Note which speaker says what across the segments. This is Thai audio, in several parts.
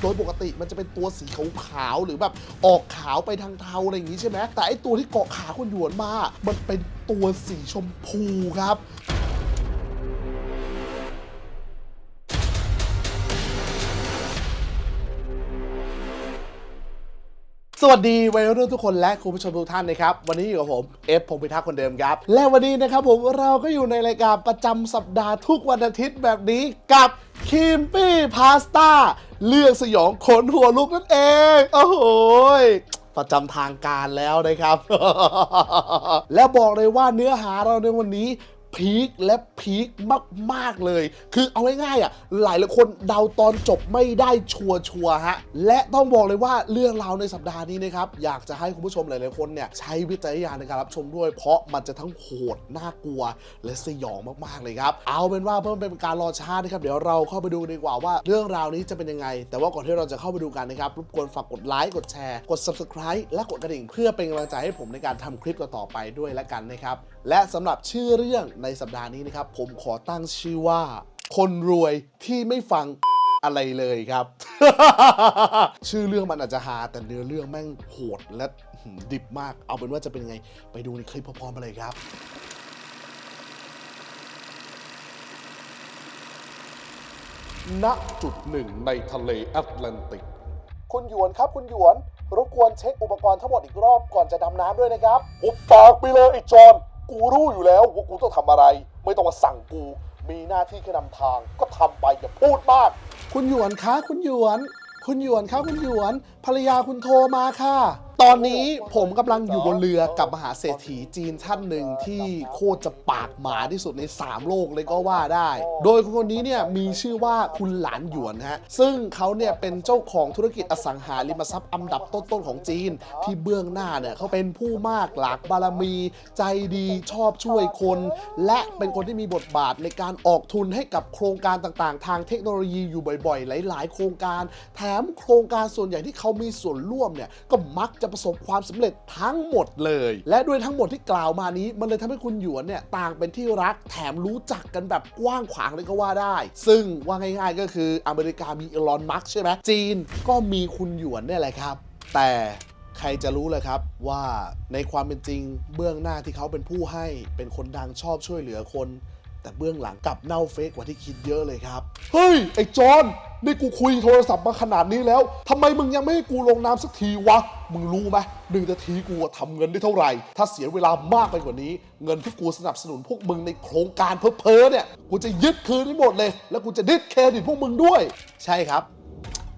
Speaker 1: โดยปกติมันจะเป็นตัวสีขาวๆหรือแบบออกขาวไปทางเทาอะไรอย่างนี้ใช่ไหมแต่ไอตัวที่เกาะขาคุณหยวนมา มันเป็นตัวสีชมพูครับ สวัสดีวัยรุ่นทุกคนและคุณผู้ชมทุกท่านนะครับ วันนี้อยู่กับผมเอฟพงพิทักษ์คนเดิมครับ และวันนี้นะครับผมเราก็อยู่ในรายการประจำสัปดาห์ทุกวันอาทิตย์แบบนี้กับคิมปี้พาสต้าเลือกสยองขนหัวลุกนั่นเอง โอ้โหยประจำทางการแล้วนะครับ แล้วบอกเลยว่าเนื้อหาเราในวันนี้ พีคและพีคมาก ๆ เลย คือเอาง่ายๆอะหลายหลายคนเดาตอนจบไม่ได้ชัวชัวร์ฮะ และต้องบอกเลยว่าเรื่องราวในสัปดาห์นี้นะครับ อยากจะให้คุณผู้ชมหลาย ๆ คนเนี่ยใช้วิจารณญาณในการรับชมด้วย เพราะมันจะทั้งโหด น่ากลัว และสยองมาก ๆ เลยครับ เอาเป็นว่าเพื่อไม่เป็นการรอช้านะครับ เดี๋ยวเราเข้าไปดูดีกว่าว่าเรื่องราวนี้จะเป็นยังไง แต่ว่าก่อนที่เราจะเข้าไปดูกันนะครับรบกวนฝากกดไลค์ กดแชร์ กด subscribe และกดกระดิ่ง เพื่อเป็นกำลังใจให้ผมในการทำคลิปต่อๆไปด้วยและกันนะครับและสำหรับชื่อเรื่องในสัปดาห์นี้นะครับ ผมขอตั้งชื่อว่า คนรวยที่ไม่ฟังอะไรเลยครับ ชื่อเรื่องมันอาจจะฮาแต่เนื้อเรื่องแม่งโหดและดิบมาก เอาเป็นว่าจะเป็นยังไง ไปดูในคลิปพร้อมๆกันเลยครับณจุดหนึ่งในทะเลแอตแลนติก คุณหยวนครับคุณหยวน รบกวนเช็คอุปกรณ์ทั้งหมดอีกรอบก่อนจะดำน้ำด้วยนะครับอุบปากไปเลยไอ้จอน กูรู้อยู่แล้วว่ากูต้องทำอะไร ไม่ต้องมาสั่งกู มีหน้าที่แค่นำทาง ก็ทำไปอย่าพูดมาก คุณหยวนคะคุณหยวน คุณหยวนคะคุณหยวน ภรรยาคุณโทรมาค่ะ ตอนนี้ผมกำลังอยู่บนเรือกับมหาเศรษฐีจีนท่านหนึ่งที่โคตรจะปากหมาที่สุดใน 3 โลกเลยก็ว่าได้ โดยคนนนี้เนี่ยมีชื่อว่าคุณหลานหยวนฮะ ซึ่งเขาเนี่ยเป็นเจ้าของธุรกิจอสังหาริมทรัพย์อันดับต้นๆของจีน ที่เบื้องหน้าเนี่ยเขาเป็นผู้มากหลากบารมี ใจดีชอบช่วยคน และเป็นคนที่มีบทบาทในการออกทุนให้กับโครงการต่างๆ ทางเทคโนโลยีอยู่บ่อยๆ หลาย ๆ โครงการ แถมโครงการส่วนใหญ่ที่เขามีส่วนร่วมเนี่ยก็มักจะประสบความสำเร็จทั้งหมดเลย และด้วยทั้งหมดที่กล่าวมานี้ มันเลยทำให้คุณหยวนเนี่ยต่างเป็นที่รักแถมรู้จักกันแบบกว้างขวางเลยก็ว่าได้ ซึ่งว่าง่ายๆก็คืออเมริกามีอีลอนมัสใช่ไหมจีนก็มีคุณหยวนเนี่ยแหละครับ แต่ใครจะรู้เลยครับว่าในความเป็นจริงเบื้องหน้าที่เขาเป็นผู้ให้เป็นคนดังชอบช่วยเหลือคน แต่เบื้องหลังกลับเน่าเฟกกว่าที่คิดเยอะเลยครับ เฮ้ย ไอ้จอนนี่กูคุยโทรศัพท์มาขนาดนี้แล้วทำไมมึงยังไม่ให้กูลงน้ำสักทีวะ มึงรู้ไหมหนึ่งนาทีกูอะทำเงินได้เท่าไหร่ ถ้าเสียเวลามากไปกว่านี้ เงินที่กูสนับสนุนพวกมึงในโครงการเพ้อๆเนี่ย กูจะยึดคืนให้หมดเลย แล้วกูจะดิสเครดิตพวกมึงด้วย ใช่ครับ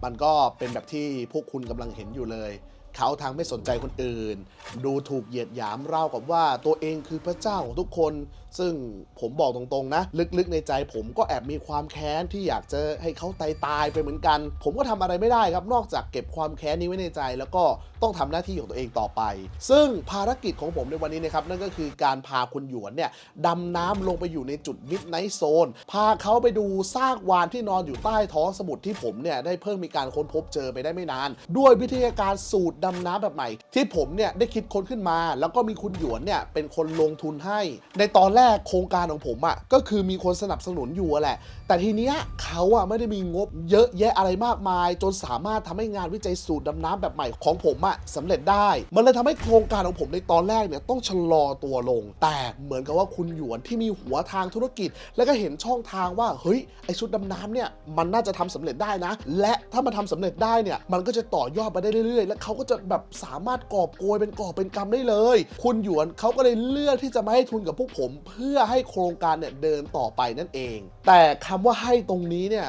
Speaker 1: มันก็เป็นแบบที่พวกคุณกำลังเห็นอยู่เลย เขาทางไม่สนใจคนอื่น ดูถูกเหยียดหยามเล่ากับว่าตัวเองคือพระเจ้าของทุกคน ซึ่งผมบอกตรงๆนะ ลึกๆในใจผมก็แอบมีความแค้นที่อยากจะให้เขาตายตายไปเหมือนกัน ผมก็ทำอะไรไม่ได้ครับ นอกจากเก็บความแค้นนี้ไว้ในใจ แล้วก็ต้องทำหน้าที่ของตัวเองต่อไป ซึ่งภารกิจของผมในวันนี้นะครับนั่นก็คือการพาคุณหยวนเนี่ยดำน้ำลงไปอยู่ในจุดมิดไนท์โซนพาเขาไปดูซากวานที่นอนอยู่ใต้ท้องสมุทรที่ผมเนี่ยได้เพิ่งมีการค้นพบเจอไปได้ไม่นาน ด้วยวิทยาการสูตรดำน้ำแบบใหม่ ที่ผมเนี่ยได้คิดค้นขึ้นมา แล้วก็มีคุณหยวนเนี่ยเป็นคนลงทุนให้ ในตอนแรกโครงการของผมอะ่ะก็คือมีคนสนับสนุนอยู่แหละ แต่ทีเนี้ยเขาอะไม่ได้มีงบเยอะแยะอะไรมากมาย จนสามารถทำให้งานวิจัยสูตรดำน้ำแบบใหม่ของผมอะสำเร็จได้ มันเลยทำให้โครงการของผมในตอนแรกเนี่ยต้องชะลอตัวลง แต่เหมือนกับว่าคุณหยวนที่มีหัวทางธุรกิจ แล้วก็เห็นช่องทางว่าเฮ้ยไอชุดดำน้ำเนี่ยมันน่าจะทำสำเร็จได้นะ และถ้ามันทำสำเร็จได้เนี่ยมันก็จะต่อยอดไปได้เรื่อยๆ และเขาก็จะแบบสามารถกอบโกยเป็นกอบเป็นกำได้เลย คุณหยวนเขาก็เลยเลือกที่จะมาให้ทุนกับพวกผม เพื่อให้โครงการเนี่ยเดินต่อไปนั่นเอง แต่คำว่าให้ตรงนี้เนี่ย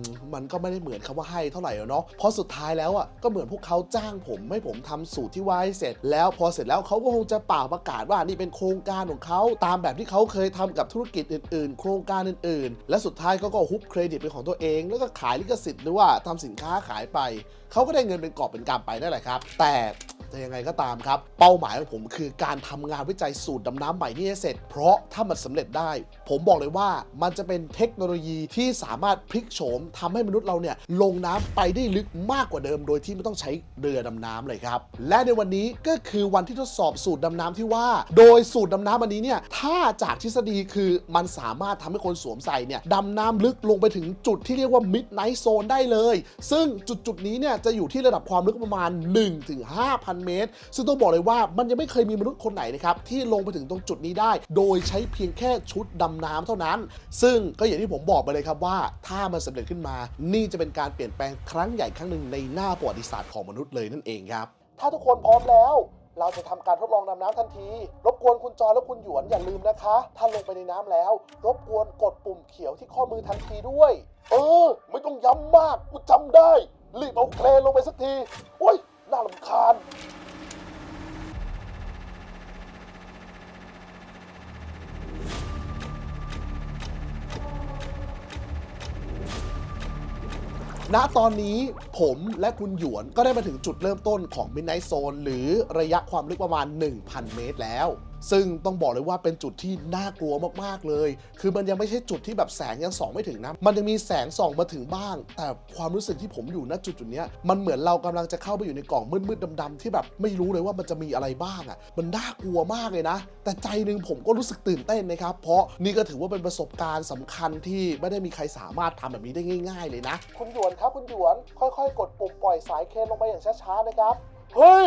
Speaker 1: มมันก็ไม่ได้เหมือนคำว่าให้เท่าไหร่เนาะเพราะสุดท้ายแล้วอะก็เหมือนพวกเขาจ้างผมให้ผมทำสูตรที่ว่าให้เสร็จ แล้วพอเสร็จแล้วเขาก็คงจะเป่าประกาศว่านี่เป็นโครงการของเขาตามแบบที่เขาเคยทำกับธุรกิจอื่นๆ โครงการอื่นๆ และสุดท้ายเขาก็ฮุบเครดิตเป็นของตัวเอง แล้วก็ขายลิขสิทธิ์หรือว่าทำสินค้าขายไป เขาก็ได้เงินเป็นกอบเป็นกำไปนั่นแหละครับ แต่จะยังไงก็ตามครับ เป้าหมายของผมคือการทำงานวิจัยสูตรดำน้ำใหม่นี่ให้เสร็จ เพราะถ้ามันสำเร็จได้ ผมบอกเลยว่ามันจะเป็นเทคโนโลยีที่สามารถพลิกโฉมทำให้มนุษย์เราเนี่ยลงน้ำไปได้ลึกมากกว่าเดิม โดยที่ไม่ต้องใช้เรือดำน้ำเลยครับ และในวันนี้ก็คือวันที่ทดสอบสูตรดำน้ำที่ว่า โดยสูตรดำน้ำอันนี้เนี่ยถ้าจากทฤษฎีคือมันสามารถทำให้คนสวมใส่เนี่ยดำน้ำลึกลงไปถึงจุดที่เรียกว่า midnight zone ได้เลย ซึ่งจุดจุดนี้เนี่ยจะอยู่ที่ระดับความลึกประมาณ 1-5,000 เมตร ซึ่งต้องบอกเลยว่ามันยังไม่เคยมีมนุษย์คนไหนนะครับที่ลงไปถึงตรงจุดนี้ได้ โดยใช้เพียงแค่ชุดดำน้ำเท่านั้น ซึ่งก็อย่างที่ผมบอกไปเลยครับว่าถ้ามันสำเร็จขึ้นมา นี่จะเป็นการเปลี่ยนแปลงครั้งใหญ่ครั้งหนึ่งในหน้าประวัติศาสตร์ของมนุษย์เลยนั่นเองครับ ถ้าทุกคนพร้อมแล้วเราจะทำการทดลองดำน้ำทันที รบกวนคุณจอและคุณหยวนอย่าลืมนะคะ ถ้าลงไปในน้ำแล้ว รบกวนกดปุ่มเขียวที่ข้อมือทันทีด้วย เออ ไม่ต้องย้ำมาก กูจำได้ รีบเอาเครนลงไปสักที โอ้ย น่าลำคาญ ณตอนนี้ผมและคุณหยวนก็ได้มาถึงจุดเริ่มต้นของ Midnight Zone หรือระยะความลึกประมาณ 1,000 เมตรแล้ว ซึ่งต้องบอกเลยว่าเป็นจุดที่น่ากลัวมากๆเลย คือมันยังไม่ใช่จุดที่แบบแสงยังส่องไม่ถึงนะ มันยังมีแสงส่องมาถึงบ้าง แต่ความรู้สึกที่ผมอยู่ณจุดจุดนี้มันเหมือนเรากำลังจะเข้าไปอยู่ในกล่องมืดๆดำๆที่แบบไม่รู้เลยว่ามันจะมีอะไรบ้างอะ่ะ มันน่ากลัวมากเลยนะ แต่ใจหนึ่งผมก็รู้สึกตื่นเต้นนะครับ เพราะนี่ก็ถือว่าเป็นประสบการณ์สำคัญที่ไม่ได้มีใครสามารถทำแบบนี้ได้ง่าย ๆ เลยนะ คุณหยวนครับคุณหยวน ค่อย ๆ กดปุ่มปล่อยสายเคนลงไปอย่างช้าๆนะครับ เฮ้ย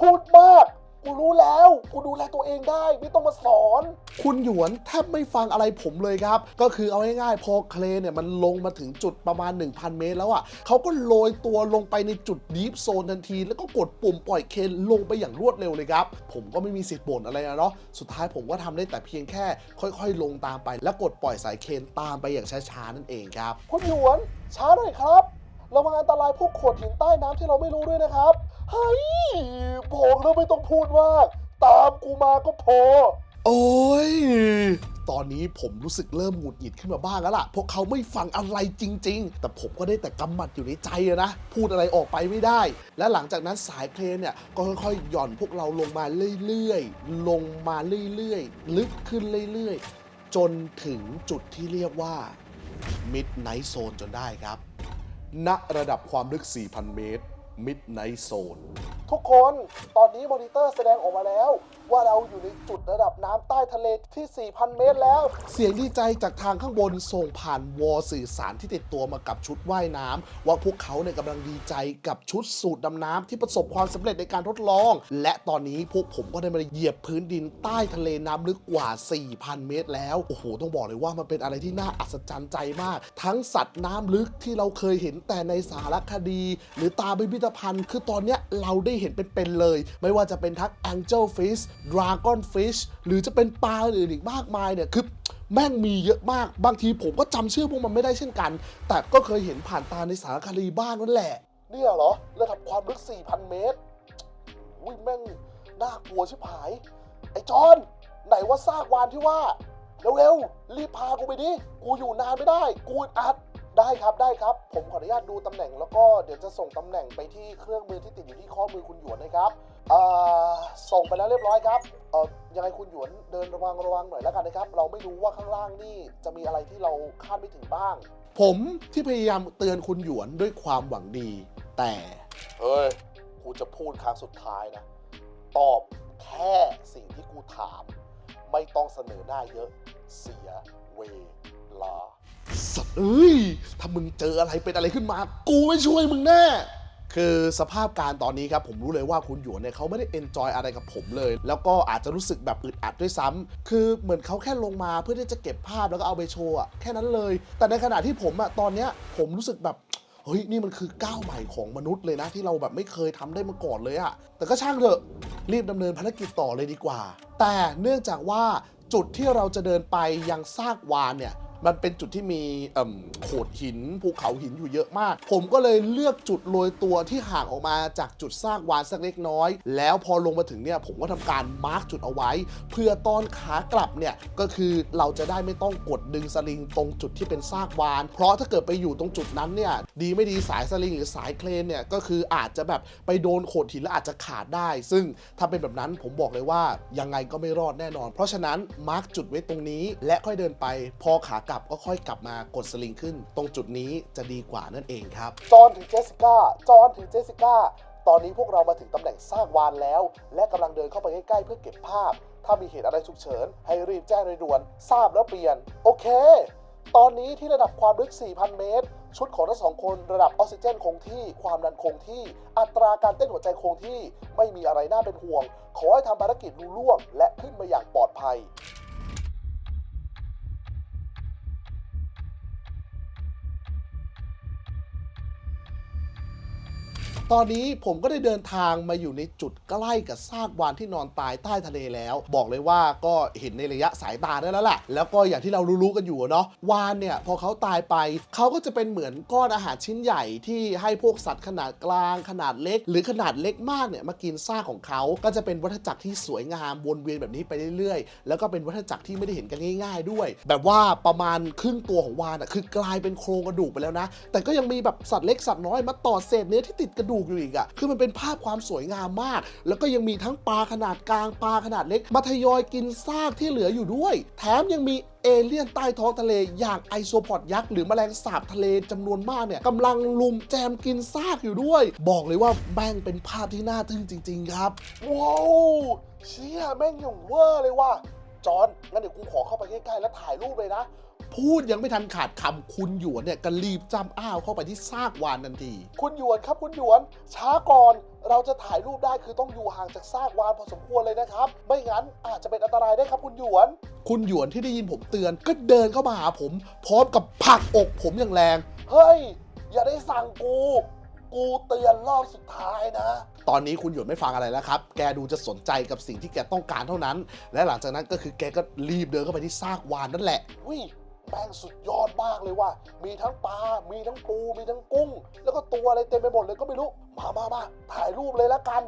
Speaker 1: พูดมาก กูรู้แล้ว กูดูแลตัวเองได้ ไม่ต้องมาสอน คุณหยวนแทบไม่ฟังอะไรผมเลยครับ ก็คือเอาง่ายๆ พอเคลนเนี่ยมันลงมาถึงจุดประมาณ 1,000 เมตรแล้วอะเขาก็โรยตัวลงไปในจุดดีฟโซนทันที แล้วก็กดปุ่มปล่อยเคนลงไปอย่างรวดเร็วเลยครับ ผมก็ไม่มีสิทธิ์บ่นอะไรนะเนาะ สุดท้ายผมก็ทำได้แต่เพียงแค่ ค่อยๆ ลงตามไป แล้วกดปล่อยสายเคนตามไปอย่างช้าๆนั่นเองครับคุณหยวนช้าหน่อยครับระวังอันตรายพวกโขดหินใต้น้ำที่เราไม่รู้ด้วยนะครับ เฮ้ยบอกแล้วไม่ต้องพูดมาตามกูมาก็พอ โอ้ย ตอนนี้ผมรู้สึกเริ่มหงุดหงิดขึ้นมาบ้างแล้วล่ะ พวกเขาไม่ฟังอะไรจริง ๆ แต่ผมก็ได้แต่กำหมัดอยู่ในใจอะนะ พูดอะไรออกไปไม่ได้ และหลังจากนั้นสายเครนเนี่ย ก็ค่อยๆ หย่อนพวกเราลงมาเรื่อยๆ ลงมาเรื่อยๆ ลึกขึ้นเรื่อยๆ จนถึงจุดที่เรียกว่า Midnight Zone จนได้ครับ ณระดับความลึก 4,000 เมตร Midnight Zone ทุกคนตอนนี้มอนิเตอร์แสดงออกมาแล้ว ว่าเราอยู่ในจุดระดับน้ำใต้ทะเลที่ 4,000 เมตรแล้ว เสียงดีใจจากทางข้างบนส่งผ่านวอลสื่อสารที่ติดตัวมากับชุดว่ายน้ำว่าพวกเขาเนี่ยกำลังดีใจกับชุดสูตรดำน้ำที่ประสบความสำเร็จในการทดลอง และตอนนี้พวกผมก็ได้มาเหยียบพื้นดินใต้ทะเลน้ำลึกกว่า 4,000 เมตร แล้วโอ้โหต้องบอกเลยว่ามันเป็นอะไรที่น่าอัศจรรย์ใจมาก ทั้งสัตว์น้ำลึกที่เราเคยเห็นแต่ในสารคดี หรือตามพิพิธภัณฑ์ คือตอนเนี้ยเราได้เห็นเป็นๆเลย ไม่ว่าจะเป็นทั้ง Angel Fish Dragon Fish หรือจะเป็นปลาอื่นอีกมากมายเนี่ยคือแม่งมีเยอะมากบางทีผมก็จำชื่อพวกมันไม่ได้เช่นกัน แต่ก็เคยเห็นผ่านตาในสารคดีบ้างนั่นแหละ เนี่ยเหรอ ระดับความลึก 4,000 เมตรอุ้ยแม่งน่ากลัวชิบหาย ไอ้จอน ไหนว่าซากวานที่ว่า เร็วๆ รีบพากูไปดิ กูอยู่นานไม่ได้ กูอัดได้ครับได้ครับ ผมขออนุญาตดูตำแหน่งแล้วก็เดี๋ยวจะส่งตำแหน่งไปที่เครื่องมือที่ติดอยู่ที่ข้อมือคุณหยวนนะครับ อ่อส่งไปแล้วเรียบร้อยครับเอ่อยังไงคุณหยวนเดินระวังระวังหน่อยแล้วกันนะครับ เราไม่รู้ว่าข้างล่างนี่จะมีอะไรที่เราคาดไม่ถึงบ้าง ผมที่พยายามเตือนคุณหยวนด้วยความหวังดี แต่เฮ้ยกูจะพูดครั้งสุดท้ายนะ ตอบแค่สิ่งที่กูถาม ไม่ต้องเสนอหน้าเยอะ เสียเวลาสัตว์เอ้ยถ้ามึงเจออะไรเป็นอะไรขึ้นมา กูไม่ช่วยมึงแน่ คือสภาพการตอนนี้ครับผมรู้เลยว่าคุณหยวนเนี่ยเขาไม่ได้เอนจอยอะไรกับผมเลย แล้วก็อาจจะรู้สึกแบบอึดอัดด้วยซ้ำคือเหมือนเขาแค่ลงมาเพื่อที่จะเก็บภาพแล้วก็เอาไปโชว์อะแค่นั้นเลย แต่ในขณะที่ผมอะตอนเนี้ยผมรู้สึกแบบเฮ้ยนี่มันคือก้าวใหม่ของมนุษย์เลยนะ ที่เราแบบไม่เคยทำได้มาก่อนเลยอะแต่ก็ช่างเถอะรีบดำเนินภารกิจต่อเลยดีกว่า แต่เนื่องจากว่าจุดที่เราจะเดินไปยังซากวานเนี่ย มันเป็นจุดที่มีโขดหินภูเขาหินอยู่เยอะมาก ผมก็เลยเลือกจุดโรยตัวที่ห่างออกมาจากจุดซากวานสักเล็กน้อย แล้วพอลงมาถึงเนี่ยผมก็ทำการมาร์กจุดเอาไว้ เพื่อตอนขากลับเนี่ยก็คือเราจะได้ไม่ต้องกดดึงสลิงตรงจุดที่เป็นซากวาน เพราะถ้าเกิดไปอยู่ตรงจุดนั้นเนี่ยดีไม่ดีสายสลิงหรือสายเครนเนี่ยก็คืออาจจะแบบไปโดนโขดหินแล้วอาจจะขาดได้ ซึ่งถ้าเป็นแบบนั้นผมบอกเลยว่ายังไงก็ไม่รอดแน่นอน เพราะฉะนั้นมาร์กจุดไว้ตรงนี้และค่อยเดินไปพอขากลับก็ค่อยกลับมากดสลิงขึ้น ตรงจุดนี้จะดีกว่านั่นเองครับ จอห์นถึงเจสสิก้า จอห์นถึงเจสสิก้า ตอนนี้พวกเรามาถึงตำแหน่งซากวานแล้ว และกำลังเดินเข้าไปใกล้ๆเพื่อเก็บภาพ ถ้ามีเหตุอะไรฉุกเฉิน ให้รีบแจ้งโดยด่วน ทราบแล้วเปลี่ยน โอเค ตอนนี้ที่ระดับความลึก 4,000 เมตร ชุดของทั้งสองคนระดับออกซิเจนคงที่ ความดันคงที่ อัตราการเต้นหัวใจคงที่ ไม่มีอะไรน่าเป็นห่วง ขอให้ทำภารกิจลุล่วง และขึ้นมาอย่างปลอดภัย ตอนนี้ผมก็ได้เดินทางมาอยู่ในจุดใกล้กับซากวานที่นอนตายใต้ทะเลแล้ว บอกเลยว่าก็เห็นในระยะสายตาได้แล้วแหละแล้วก็อย่างที่เรารู้ๆกันอยู่เนาะวานเนี่ยพอเขาตายไปเขาก็จะเป็นเหมือนก้อนอาหารชิ้นใหญ่ที่ให้พวกสัตว์ขนาดกลาง ขนาดเล็ก หรือขนาดเล็กมากเนี่ยมากินซากของเขาก็จะเป็นวัฏจักรที่สวยงามวนเวียนแบบนี้ไปเรื่อยๆ แล้วก็เป็นวัฏจักรที่ไม่ได้เห็นกันง่าย ๆ ด้วย แบบว่าประมาณครึ่งตัวของวานอะคือกลายเป็นโครงกระดูกไปแล้วนะ แต่ก็ยังมีแบบสัตว์เล็กสัตว์น้อยมาต่อเศษเนื้อที่ติดกระดูกอยู่อีกอะคือมันเป็นภาพความสวยงามมาก แล้วก็ยังมีทั้งปลาขนาดกลางปลาขนาดเล็กมาทยอยกินซากที่เหลืออยู่ด้วย แถมยังมีเอเลี่ยนใต้ท้องทะเลอย่างไอโซพอดยักษ์หรือแมลงสาบทะเลจำนวนมากเนี่ยกำลังลุมแจมกินซากอยู่ด้วย บอกเลยว่าแม่งเป็นภาพที่น่าทึ่งจริง ๆ ครับว้าวเชี่ยแม่งอย่างเวอร์เลยว่ะจอนงั้นเดี๋ยวกูขอเข้าไปใกล้ๆแล้วถ่ายรูปเลยนะ พูดยังไม่ทันขาดคำคุณหยวนเนี่ยก็รีบจำอ้าวเข้าไปที่ซากวานทันที คุณหยวนครับคุณหยวน ช้าก่อนเราจะถ่ายรูปได้คือต้องอยู่ห่างจากซากวานพอสมควรเลยนะครับ ไม่งั้นอาจจะเป็นอันตรายได้ครับคุณหยวน คุณหยวนที่ได้ยินผมเตือน ก็เดินเข้ามาหาผม พร้อมกับผลักอกผมอย่างแรง เฮ้ย อย่าได้สั่งกู กูเตือนรอบสุดท้ายนะตอนนี้คุณหยวนไม่ฟังอะไรแล้วครับ แกดูจะสนใจกับสิ่งที่แกต้องการเท่านั้น และหลังจากนั้นก็คือแกก็รีบเดินเข้าไปที่ซากวานนั่นแหละวิ แม่งสุดยอดมากเลยว่ะ มีทั้งปลา มีทั้งปู มีทั้งกุ้ง แล้วก็ตัวอะไรเต็มไปหมดเลยก็ไม่รู้ มามามาถ่ายรูปเลยละกัน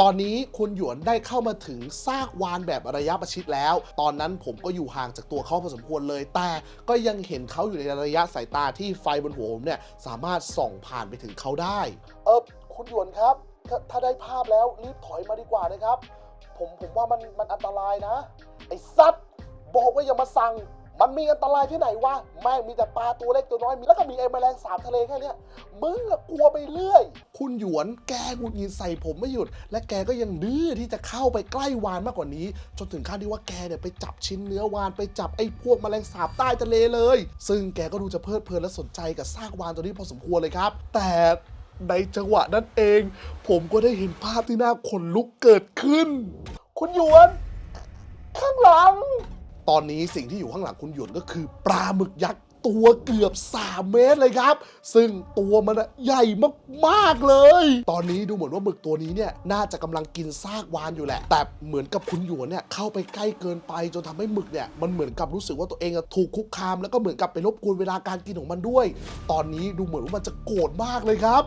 Speaker 1: ตอนนี้คุณหยวนได้เข้ามาถึงซากวานแบบระยะประชิดแล้ว ตอนนั้นผมก็อยู่ห่างจากตัวเขาพอสมควรเลย แต่ก็ยังเห็นเขาอยู่ในระยะสายตาที่ไฟบนหัวผมเนี่ยสามารถส่องผ่านไปถึงเขาได้ เออคุณหยวนครับถ้าถ้าได้ภาพแล้วรีบถอยมาดีกว่านะครับ ผมผมว่ามันมันอันตรายนะ ไอ้สัตว์บอกว่าอย่ามาสั่ง มันมีอันตรายที่ไหนวะแม่งมีแต่ปลาตัวเล็กตัวน้อยมีแล้วก็มีไอ้แมลงสาบทะเลแค่เนี้ยมึงอะกลัวไปเรื่อย คุณหยวนแกหงุดหงิดใส่ผมไม่หยุด และแกก็ยังดื้อที่จะเข้าไปใกล้วานมากกว่านี้ จนถึงขั้นที่ว่าแกเนี่ยไปจับชิ้นเนื้อวานไปจับไอ้พวกแมลงสาบใต้ทะเลเลย ซึ่งแกก็ดูจะเพลิดเพลินและสนใจกับซากวานตัวนี้พอสมควรเลยครับ แต่ในจังหวะนั้นเอง ผมก็ได้เห็นภาพที่น่าขนลุกเกิดขึ้น คุณหยวน ข้างหลัง ตอนนี้สิ่งที่อยู่ข้างหลังคุณหยวนก็คือปลาหมึกยักษ์ตัวเกือบ 3 เมตรเลยครับ ซึ่งตัวมันใหญ่มากๆเลย ตอนนี้ดูเหมือนว่าหมึกตัวนี้เนี่ยน่าจะกำลังกินซากวานอยู่แหละ แต่เหมือนกับคุณหยวนเนี่ยเข้าไปใกล้เกินไปจนทำให้หมึกเนี่ยมันเหมือนกับรู้สึกว่าตัวเองถูกคุกคาม แล้วก็เหมือนกับไปรบกวนเวลาการกินของมันด้วย ตอนนี้ดูเหมือนว่ามันจะโกรธมากเลยครับ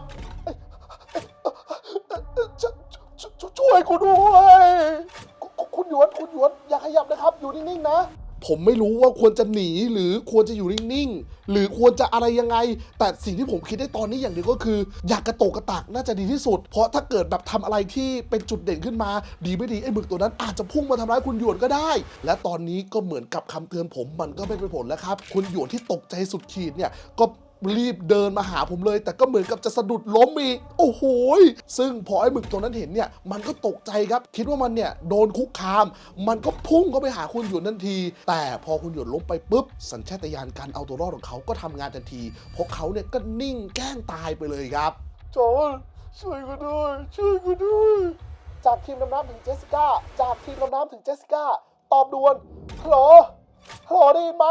Speaker 1: ช่วยกูด้วย คุณหยวนคุณหยวนอย่าขยับนะครับ อยู่นิ่งๆนะ ผมไม่รู้ว่าควรจะหนีหรือควรจะอยู่นิ่งๆ หรือควรจะอะไรยังไง แต่สิ่งที่ผมคิดได้ตอนนี้อย่างเดียวก็คือ อยากกระโตกกระตากน่าจะดีที่สุด เพราะถ้าเกิดแบบทำอะไรที่เป็นจุดเด่นขึ้นมา ดีไม่ดีไอ้หมึกตัวนั้นอาจจะพุ่งมาทำร้ายคุณหยวนก็ได้ และตอนนี้ก็เหมือนกับคำเตือนผมมันก็ไม่เป็นผลแล้วครับ คุณหยวนที่ตกใจสุดขีดเนี่ยก็ รีบเดินมาหาผมเลย แต่ก็เหมือนกับจะสะดุดล้มอีกโอ้โหซึ่งพอไอ้หมึกตัวนั้นเห็นเนี่ยมันก็ตกใจครับ คิดว่ามันเนี่ยโดนคุกคาม มันก็พุ่งเข้าไปหาคุณหยวนทันที แต่พอคุณหยวนล้มไปปุ๊บ สัญชาตญาณการเอาตัวรอดของเขาก็ทำงานทันทีเพราะเขาเนี่ยก็นิ่งแกล้งตายไปเลยครับจอนช่วยกูด้วยช่วยกูด้วยจากทีมดำน้ำถึงเจสสิก้าจากทีมดำน้ำถึงเจสสิก้าตอบด่วนฮัลโหล ฮัลโหลได้ไหม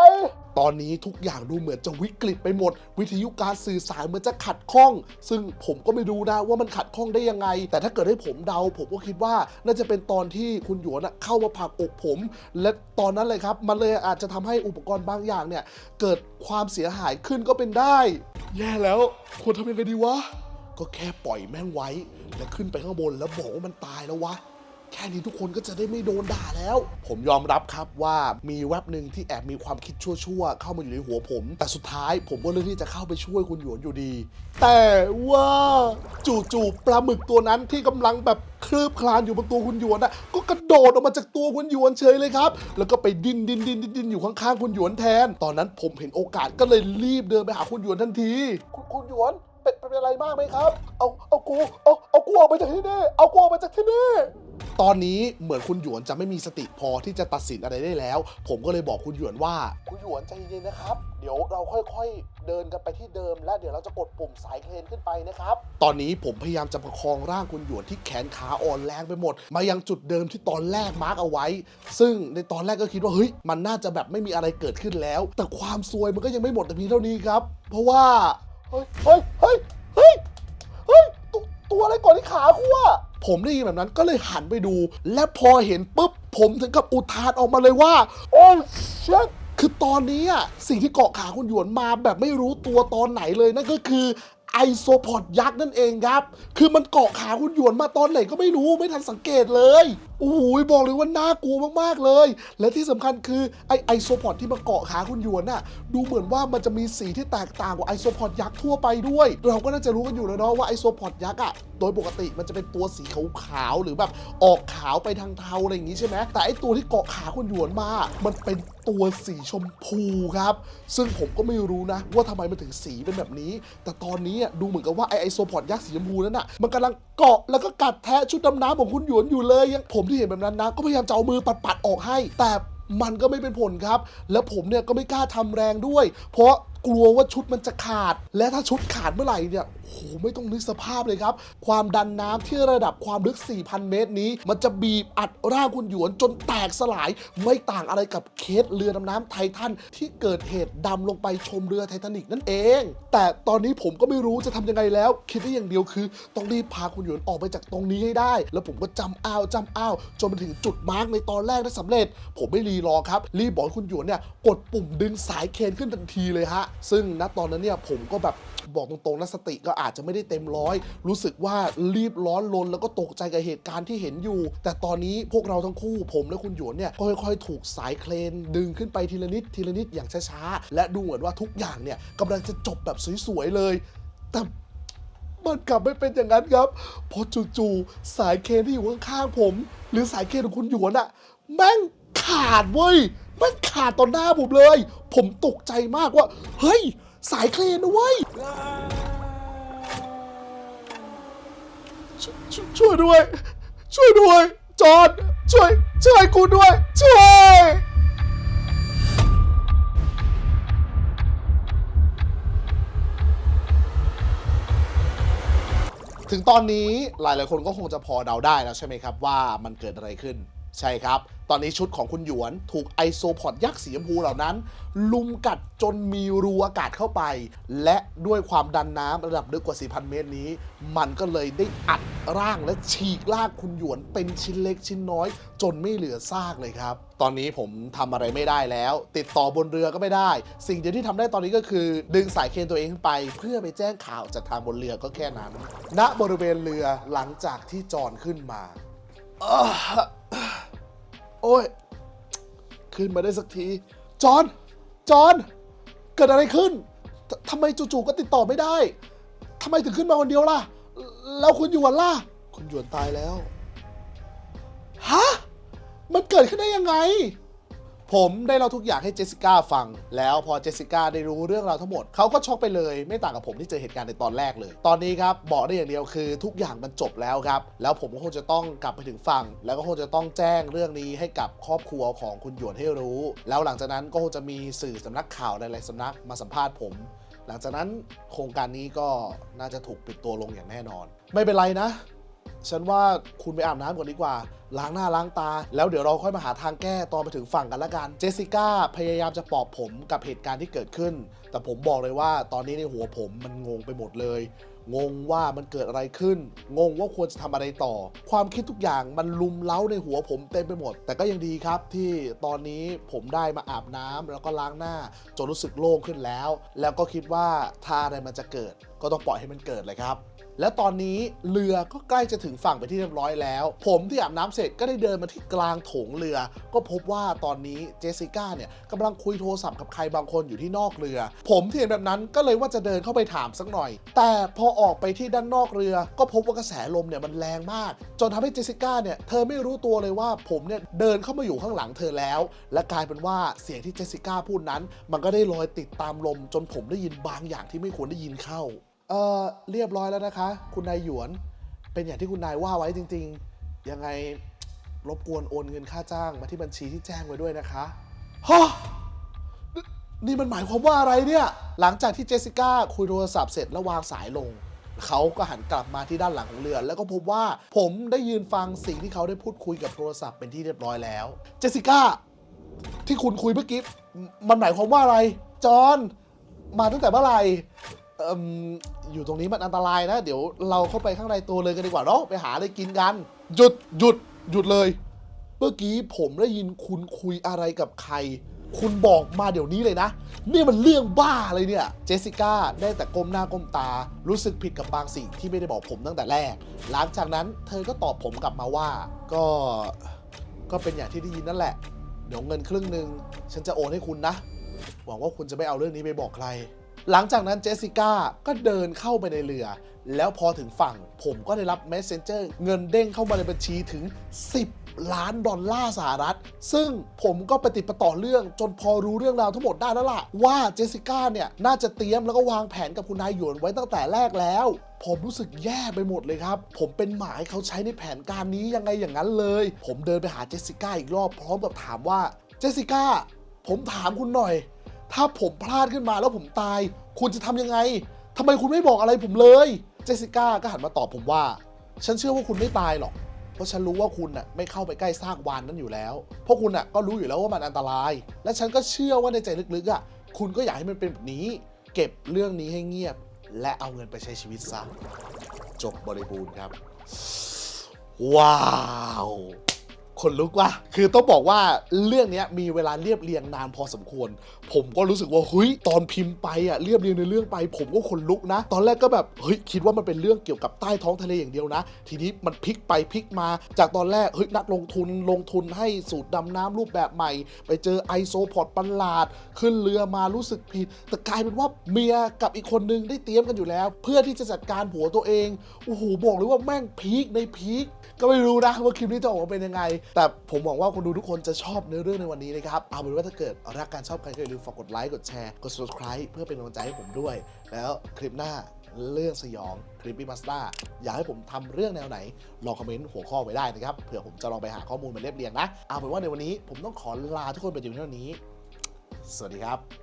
Speaker 1: ตอนนี้ทุกอย่างดูเหมือนจะวิกฤตไปหมด วิทยุการสื่อสารเหมือนจะขัดข้อง ซึ่งผมก็ไม่รู้นะว่ามันขัดข้องได้ยังไง แต่ถ้าเกิดให้ผมเดา ผมก็คิดว่าน่าจะเป็นตอนที่คุณหยวนอะเข้ามาผลักอกผม และตอนนั้นเลยครับ มันเลยอาจจะทำให้อุปกรณ์บางอย่างเนี่ย เกิดความเสียหายขึ้นก็เป็นได้ แย่แล้วควรทำยังไงดีวะก็แค่ปล่อยแม่งไว้ แล้วขึ้นไปข้างบนแล้วบอกว่ามันตายแล้ววะ แค่นี้ทุกคนก็จะได้ไม่โดนด่าแล้ว ผมยอมรับครับว่ามีแวบหนึ่งที่แอบมีความคิดชั่วๆ เข้ามาอยู่ในหัวผม แต่สุดท้ายผมก็เลือกที่จะเข้าไปช่วยคุณหยวนอยู่ดี แต่ว่าจู่ๆปลาหมึกตัวนั้นที่กำลังแบบคลืบคลานอยู่บนตัวคุณหยวนน่ะก็กระโดดออกมาจากตัวคุณหยวนเฉยเลยครับ แล้วก็ไปดิ้นดิ้นดิ้นดิ้นดิ้นอยู่ข้างๆคุณหยวนแทน ตอนนั้นผมเห็นโอกาสก็เลยรีบเดินไปหาคุณหยวนทันที คุณคุณหยวน เป็นเป็นอะไรมากไหมครับ เอาเอากูเอาเอากูออกไปจากที่นี่เอากูออกไปจากที่นี่ตอนนี้เหมือนคุณหยวนจะไม่มีสติพอที่จะตัดสินอะไรได้แล้ว ผมก็เลยบอกคุณหยวนว่า คุณหยวนใจเย็นๆนะครับ เดี๋ยวเราค่อยๆ เดินกันไปที่เดิม และเดี๋ยวเราจะกดปุ่มสายเครนขึ้นไปนะครับ ตอนนี้ผมพยายามจะประคองร่างคุณหยวนที่แขนขาอ่อนแรงไปหมด มายังจุดเดิมที่ตอนแรกมาร์กเอาไว้ ซึ่งในตอนแรกก็คิดว่าเฮ้ยมันน่าจะแบบไม่มีอะไรเกิดขึ้นแล้ว แต่ความซวยมันก็ยังไม่หมดแต่เพียงเท่านี้ครับ เพราะว่า เฮ้ยเฮ้ยเฮ้ยเฮ้ยเฮ้ยตวตัวอะไรก่อนที่ขากูอะผมได้ยินแบบนั้นก็เลยหันไปดู และพอเห็นปุ๊บ ผมถึงกับอุทานออกมาเลยว่า โอ้เชิดคือตอนนี้อะสิ่งที่เกาะขาคุณหยวนมาแบบไม่รู้ตัวตอนไหนเลยนั่นก็คือไอโซพอดยักษ์นั่นเองครับ คือมันเกาะขาคุณหยวนมาตอนไหนก็ไม่รู้ไม่ทันสังเกตเลย โอ้โหบอกเลยว่าน่ากลัวมากๆเลย และที่สำคัญคือไอไอโซพอดที่มาเกาะขาคุณหยวนน่ะดูเหมือนว่ามันจะมีสีที่แตกต่างกว่าไอโซพอดยักษ์ทั่วไปด้วย เราก็น่าจะรู้กันอยู่แล้วเนาะว่าไอโซพอดยักษ์อะโดยปกติมันจะเป็นตัวสีขาวๆหรือแบบออกขาวไปทางเทาอะไรอย่างงี้ใช่ไหมแต่ไอตัวที่เกาะขาคุณหยวนมา มันเป็นตัวสีชมพูครับ ซึ่งผมก็ไม่รู้นะ ว่าทำไมมันถึงสีเป็นแบบนี้ แต่ตอนนี้ดูเหมือนกับว่าไอไอโซพอดยักษ์สีชมพูนั้นอะมันกำลังเกาะแล้วก็กัดแทะชุดดำน้ำของคุณหยวนอยู่เลยยังผมที่เห็นแบบนั้นนะ ก็พยายามจะเอามือปัดๆออกให้ แต่มันก็ไม่เป็นผลครับ แล้วผมเนี่ยก็ไม่กล้าทำแรงด้วย เพราะ กลัวว่าชุดมันจะขาด และถ้าชุดขาดเมื่อไหร่เนี่ยโอ้โหไม่ต้องนึกสภาพเลยครับ ความดันน้ำที่ระดับความลึก 4,000 เมตรนี้ มันจะบีบอัดร่างคุณหยวนจนแตกสลาย ไม่ต่างอะไรกับเคสเรือดำน้ำไททันที่เกิดเหตุดำลงไปชมเรือไททานิกนั่นเอง แต่ตอนนี้ผมก็ไม่รู้จะทำยังไงแล้ว คิดได้อย่างเดียวคือ ต้องรีบพาคุณหยวนออกไปจากตรงนี้ให้ได้ แล้วผมก็จำอ้าวจำอ้าวจนมาถึงจุดมาร์กในตอนแรกได้สำเร็จ ผมไม่รีรอครับ รีบบอกคุณหยวนเนี่ยกดปุ่มดึงสายเคนขึ้นทันทีเลยฮะซึ่งณตอนนั้นเนี่ยผมก็แบบบอกตรงๆนะสติก็อาจจะไม่ได้เต็มร้อย รู้สึกว่ารีบร้อนลนแล้วก็ตกใจกับเหตุการณ์ที่เห็นอยู่ แต่ตอนนี้พวกเราทั้งคู่ผมและคุณหยวนเนี่ยค่อยๆ ถูกสายเครนดึงขึ้นไปทีละนิดทีละนิดอย่างช้าๆ และดูเหมือนว่าทุกอย่างเนี่ยกำลังจะจบแบบสวยๆเลย แต่มันกลับไม่เป็นอย่างนั้นครับเพราะจู่ๆสายเคนที่อยู่ข้างๆผม หรือสายเคนของคุณหยวนอะแม่งขาดเว้ย ม่งขาดต่อหน้าผมเลย ผมตกใจมากว่า เฮ้ย สายเครนนะเว้ยชชช่วยด้วย ช่วยด้วย จอห์นช่วย ช่วยกูด้วย ช่วยถึงตอนนี้หลายๆคนก็คงจะพอเดาได้แล้วใช่ไหมครับว่ามันเกิดอะไรขึ้น ใช่ครับ ตอนนี้ชุดของคุณหยวนถูกไอโซพอดยักษ์สีชมพูเหล่านั้น ลุมกัดจนมีรูอากาศเข้าไป และด้วยความดันน้ำระดับลึกกว่า 4,000 เมตรนี้ มันก็เลยได้อัดร่างและฉีกร่างคุณหยวนเป็นชิ้นเล็กชิ้นน้อย จนไม่เหลือซากเลยครับ ตอนนี้ผมทำอะไรไม่ได้แล้ว ติดต่อบนเรือก็ไม่ได้ สิ่งเดียวที่ทำได้ตอนนี้ก็คือ ดึงสายเคนตัวเองขึ้นไป เพื่อไปแจ้งข่าวจากทางบนเรือก็แค่นั้นณบริเวณเรือหลังจากที่จอนขึ้นมาอ้า โอ้ย ขึ้นมาได้สักที จอน จอน เกิดอะไรขึ้นททำไมจู่ๆก็ติดต่อไม่ได้ ทำไมถึงขึ้นมาคนเดียวล่ะ แล้วคุณหยวนล่ะ คุณหยวนตายแล้ว ฮะ มันเกิดขึ้นได้ยังไง ผมได้เล่าทุกอย่างให้เจสสิก้าฟัง แล้วพอเจสสิก้าได้รู้เรื่องราวทั้งหมด เขาก็ช็อกไปเลย ไม่ต่างกับผมที่เจอเหตุการณ์ในตอนแรกเลย ตอนนี้ครับบอกได้อย่างเดียวคือทุกอย่างมันจบแล้วครับ แล้วผมก็คงจะต้องกลับไปถึงฝั่ง แล้วก็คงจะต้องแจ้งเรื่องนี้ให้กับครอบครัวของคุณหยวนให้รู้ แล้วหลังจากนั้นก็คงจะมีสื่อสำนักข่าวหลายๆสำนักมาสัมภาษณ์ผม หลังจากนั้นโครงการนี้ก็น่าจะถูกปิดตัวลงอย่างแน่นอน ไม่เป็นไรนะ ฉันว่าคุณไปอาบน้ำก่อนดีกว่า ล้างหน้าล้างตา แล้วเดี๋ยวเราค่อยมาหาทางแก้ตอนไปถึงฝั่งกันละกัน เจสสิก้าพยายามจะปลอบผมกับเหตุการณ์ที่เกิดขึ้น แต่ผมบอกเลยว่าตอนนี้ในหัวผมมันงงไปหมดเลย งงว่ามันเกิดอะไรขึ้น งงว่าควรจะทำอะไรต่อ ความคิดทุกอย่างมันลุมเล้าในหัวผมเต็มไปหมด แต่ก็ยังดีครับที่ตอนนี้ผมได้มาอาบน้ำแล้วก็ล้างหน้าจนรู้สึกโล่งขึ้นแล้ว แล้วก็คิดว่าถ้าอะไรมันจะเกิด ก็ต้องปล่อยให้มันเกิดเลยครับ แล้วตอนนี้เรือก็ใกล้จะถึงฝั่งไปที่เรียบร้อยแล้ว ผมที่อาบน้ำเสร็จก็ได้เดินมาที่กลางโถงเรือ ก็พบว่าตอนนี้เจสสิก้าเนี่ยกำลังคุยโทรศัพท์กับใครบางคนอยู่ที่นอกเรือ ผมที่เห็นแบบนั้นก็เลยว่าจะเดินเข้าไปถามสักหน่อย แต่พอออกไปที่ด้านนอกเรือ ก็พบว่ากระแสลมเนี่ยมันแรงมาก จนทำให้เจสสิก้าเนี่ยเธอไม่รู้ตัวเลยว่าผมเนี่ยเดินเข้ามาอยู่ข้างหลังเธอแล้ว และกลายเป็นว่าเสียงที่เจสสิก้าพูดนั้น มันก็ได้ลอยติดตามลมจนผมได้ยินบางอย่างที่ไม่ควรได้ยินเข้า เออเรียบร้อยแล้วนะคะ คุณนายหยวน เป็นอย่างที่คุณนายว่าไว้จริง ๆ ยังไงรบกวนโอนเงินค่าจ้างมาที่บัญชีที่แจ้งไว้ด้วยนะคะฮะนนี่มันหมายความว่าอะไรเนี่ย หลังจากที่เจสสิก้าคุยโทรศัพท์เสร็จแล้ววางสายลง เขาก็หันกลับมาที่ด้านหลังของเรือ แล้วก็พบว่าผมได้ยืนฟังสิ่งที่เขาได้พูดคุยกับโทรศัพท์เป็นที่เรียบร้อยแล้ว เจสสิก้าที่คุณคุยเมื่อกี้มมันหมายความว่าอะไร จอห์นมาตั้งแต่เมื่อไหร่ เอิ่มอยู่ตรงนี้มันอันตรายนะ เดี๋ยวเราเข้าไปข้างในตัวเลยกันดีกว่าเนาะไปหาอะไรกินกัน หยุดหยุดหยุดเลย เมื่อกี้ผมได้ยินคุณคุยอะไรกับใคร คุณบอกมาเดี๋ยวนี้เลยนะ นี่มันเรื่องบ้าเลยเนี่ย เจสสิก้าได้แต่ก้มหน้าก้มตา รู้สึกผิดกับบางสิ่งที่ไม่ได้บอกผมตั้งแต่แรก หลังจากนั้นเธอก็ตอบผมกลับมาว่า ก็ ก็เป็นอย่างที่ได้ยินนั่นแหละ เดี๋ยวเงินครึ่งหนึ่งฉันจะโอนให้คุณนะ หวังว่าคุณจะไม่เอาเรื่องนี้ไปบอกใคร หลังจากนั้นเจสสิก้าก็เดินเข้าไปในเรือ แล้วพอถึงฝั่ง ผมก็ได้รับ Messenger เงินเด้งเข้ามาในบัญชีถึง 10 ล้านดอลลาร์สหรัฐ ซึ่งผมก็ไปติดปต่อเรื่องจนพอรู้เรื่องราวทั้งหมดได้แล้วล่ะ ว่าเจสสิก้าเนี่ย น่าจะเตรียมแล้วก็วางแผนกับคุณนายหยวนไว้ตั้งแต่แรกแล้ว ผมรู้สึกแย่ไปหมดเลยครับ ผมเป็นหมายเขาใช้ในแผนการนี้ยังไงอย่างนั้นเลย ผมเดินไปหาเจสสิก้าอีกรอบพร้อมกับถามว่าเจสสิก้าผมถามคุณหน่อย ถ้าผมพลาดขึ้นมาแล้วผมตาย คุณจะทำยังไงทำไมคุณไม่บอกอะไรผมเลย เจสสิก้าก็หันมาตอบผมว่า ฉันเชื่อว่าคุณไม่ตายหรอก เพราะฉันรู้ว่าคุณน่ะไม่เข้าไปใกล้ซากวานนั้นอยู่แล้ว เพราะคุณน่ะก็รู้อยู่แล้วว่ามันอันตราย และฉันก็เชื่อว่าในใจลึกๆอะ คุณก็อยากให้มันเป็นแบบนี้ เก็บเรื่องนี้ให้เงียบ และเอาเงินไปใช้ชีวิตซะ จบบริบูรณ์ครับ ว้าว คนลุกว่ะคือต้องบอกว่าเรื่องนี้มีเวลาเรียบเรียงนานพอสมควร ผมก็รู้สึกว่าเฮ้ยตอนพิมพ์ไปอะเรียบเรียงในเรื่องไป ผมก็คนลุกนะ ตอนแรกก็แบบเฮ้ยคิดว่ามันเป็นเรื่องเกี่ยวกับใต้ท้องทะเลอย่างเดียวนะ ทีนี้มันพลิกไปพลิกมา จากตอนแรกเฮ้ยนักลงทุนลงทุนให้สูตรดำน้ำรูปแบบใหม่ ไปเจอไอโซพอร์ตประหลาด ขึ้นเรือมารู้สึกผิด แต่กลายเป็นว่าเมียกับอีกคนนึงได้เตรียมกันอยู่แล้ว เพื่อที่จะจัดการผัวตัวเองโอ้โหบอกเลยว่าแม่งพีคในพีคก็ไม่รู้นะว่าคลิปนี้จะออกมาเป็นยังไงแต่ผมหวังว่าคนดูทุกคนจะชอบเนื้อเรื่องในวันนี้นะครับ เอาเป็นว่าถ้าเกิดรักการชอบกันก็อย่าลืมฝากกดไลค์กดแชร์กด subscribe เพื่อเป็นกำลังใจให้ผมด้วย แล้วคลิปหน้าเรื่องสยองคลิปปี้มาสตาอยากให้ผมทำเรื่องแนวไหน ลองคอมเมนต์หัวข้อไว้ได้นะครับ เผื่อผมจะลองไปหาข้อมูลมาเรียบเรียงนะ เอาเป็นว่าในวันนี้ผมต้องขอลาทุกคนไปอยู่เท่านี้ สวัสดีครับ